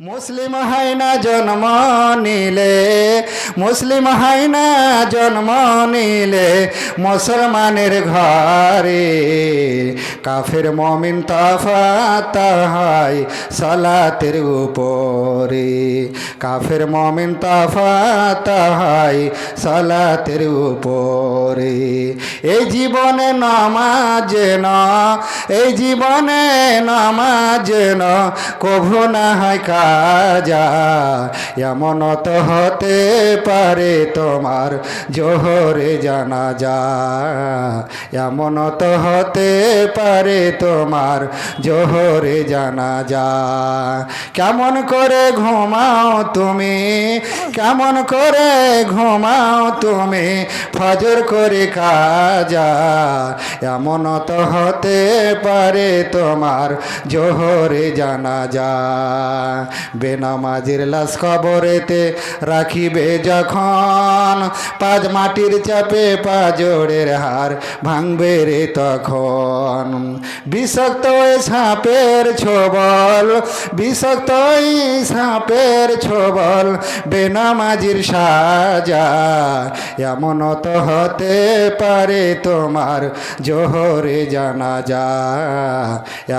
মুসলিম হয় না জন্ম নিলে মুসলিম হয় না, জন্ম নিলে মুসলমানের ঘরে। কাফের মমিন তফাত হয় সালাতের উপরে। কাফের মমিন তফাত হয় সালাতের উপরে। এই জীবনে নামাজ না, এই জীবনে নামাজ না কভু না হয় কাজা। এমন তো হতে পারে তোমার জোহরে জানা যা এমন তো হতে পারে তোমার জোহরে জানা যা কেমন করে ঘুমাও তুমি, কেমন করে ঘুমাও তুমি, ফজর করে কাজা। এমন তো হতে পারে তোমার জোহরে জানা যা বেনামাজির লাশ কবরেতে রাখিবে যখন পাঁচ মাটির চাপে পাজোড়ের হার ভাঙবে রে তখন। বিষাক্ত সাপের ছোবল, বিষাক্ত সাপের ছোবল বেনামাজির সাজা। এমন তো হতে পারে তোমার জোহরে জানা যা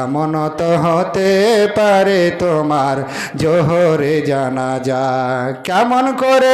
এমন তো হতে পারে তোমার জোহরে জানা যা কেমন করে